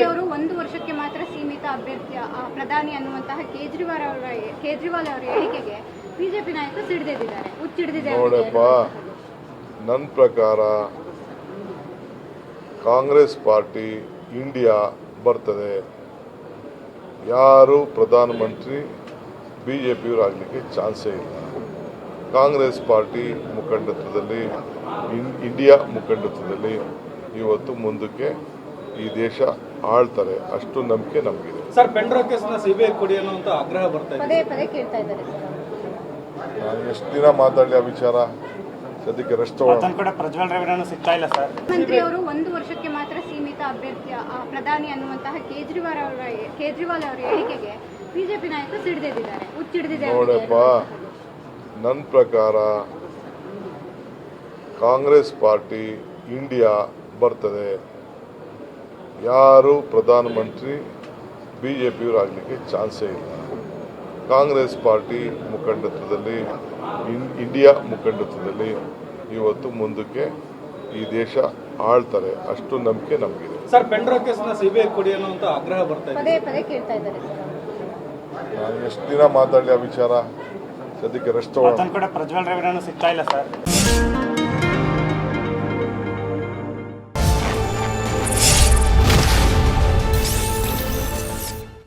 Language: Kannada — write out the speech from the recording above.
ಅವರು ಒಂದು ವರ್ಷಕ್ಕೆ ಮಾತ್ರ ಸೀಮಿತ ಅಭ್ಯರ್ಥಿ ಪ್ರಧಾನಿ ಅನ್ನುವಂತಹ ಕೇಜ್ರಿವಾಲ್ ಅವರ ಕೇಜ್ರಿವಾಲ್ ಅವರ ಹೇಳಿಕೆಗೆ ಬಿಜೆಪಿ ನಾಯಕರು ಸಿಡಿದಿದ್ದಾರೆ ಹುಚ್ಚಿಡಿದಿದ್ದಾರೆ ನೋಡಪ್ಪ ನನ್ನ ಪ್ರಕಾರ ಕಾಂಗ್ರೆಸ್ ಪಾರ್ಟಿ ಇಂಡಿಯಾ ಬರ್ತದೆ. ಯಾರು ಪ್ರಧಾನಮಂತ್ರಿ ಬಿ ಜೆ ಪಿಯವರಾಗಲಿಕ್ಕೆ ಚಾನ್ಸೇ ಇಲ್ಲ. ಕಾಂಗ್ರೆಸ್ ಪಾರ್ಟಿ ಮುಖಂಡತ್ವದಲ್ಲಿ ಇಂಡಿಯಾ ಮುಖಂಡತ್ವದಲ್ಲಿ ಇವತ್ತು ಮುಂದಕ್ಕೆ ಈ ದೇಶ ಆಳ್ತಾರೆ ಅಷ್ಟು ನಂಬಿಕೆ ನಮಗಿದೆ. ಸರ್ ಪೆಂಡ್ರಾ ಕೇಸ್ನ ಸಿಬಿಐ ಕೊಡಿ ಅನ್ನುವಂತ ಆಗ್ರಹ ಬರ್ತಾ ಇದೆ. ಪದೇ ಪದೇ ಕೇಳ್ತಾ ಇದ್ದಾರೆ. ನಾನು ಎಷ್ಟು ದಿನ ಮಾತಾಡಲಿ ಆ ವಿಚಾರ? ಸದ್ಯಕ್ಕೆ ರೆಸ್ಟ್ ತಗೊಳ್ಳೋಣ. ಕಡೆ ಪ್ರಜ್ವಲ್ ರೇವಣ್ಣ ಸಿಗ್ತಾ ಇಲ್ಲ ಸರ್. ಮಂತ್ರಿ ಅವರು ಒಂದು ವರ್ಷಕ್ಕೆ ಮಾತ್ರ ಸೀಮಿತ ಅಭ್ಯರ್ಥಿ ಆ, ಪ್ರಧಾನಿ ಅನ್ನುವಂತಹ ಕೇಜ್ರಿವಾಲ್ ಅವರ ಕೇಜ್ರಿವಾಲ್ ಅವರ ಹೇಳಿಕೆಗೆ ಬಿಜೆಪಿ ನಾಯಕರು ಸಿಡಿದಿದ್ದಾರೆ. ಹುಚ್ಚಿಡಿದಿದೆ ನೋಡಪ್ಪ ನನ್ನ ಪ್ರಕಾರ ಕಾಂಗ್ರೆಸ್ ಪಾರ್ಟಿ ಇಂಡಿಯಾ ಬರ್ತದೆ. ಯಾರು ಪ್ರಧಾನಮಂತ್ರಿ ಬಿ ಜೆ ಪಿಯವರಾಗಲಿಕ್ಕೆ ಚಾನ್ಸೇ ಇಲ್ಲ. ಕಾಂಗ್ರೆಸ್ ಪಾರ್ಟಿ ಮುಖಂಡತ್ವದಲ್ಲಿ ಇನ್- ಇಂಡಿಯಾ ಮುಖಂಡತ್ವದಲ್ಲಿ ಇವತ್ತು ಮುಂದಕ್ಕೆ ಈ ದೇಶ ಆಳ್ತಾರೆ ಅಷ್ಟು ನಂಬಿಕೆ ನಮಗಿದೆ. ಸರ್ ಪೆಂಡ್ರೋ ಸಿಬಿಐ ಕೊಡಿ ಅನ್ನುವಂತ ಆಗ್ರಹ ಬರ್ತಾ ಇದೆ. ಪದೇ ಪದೇ ಕೇಳ್ತಾ ಇದ್ದಾರೆ. ಸರ್ ನಾನು ಎಷ್ಟು ದಿನ ಮಾತಾಡಲಿ ಆ ವಿಚಾರ? ಸದ್ಯಕ್ಕೆ ರೆಸ್ಟ್ ತಗೊಳ್ಳೋಣ. ಪ್ರಜ್ವಲ್ ರೇವಣ್ಣನು ಸಿಗ್ತಾ ಇಲ್ಲ ಸರ್.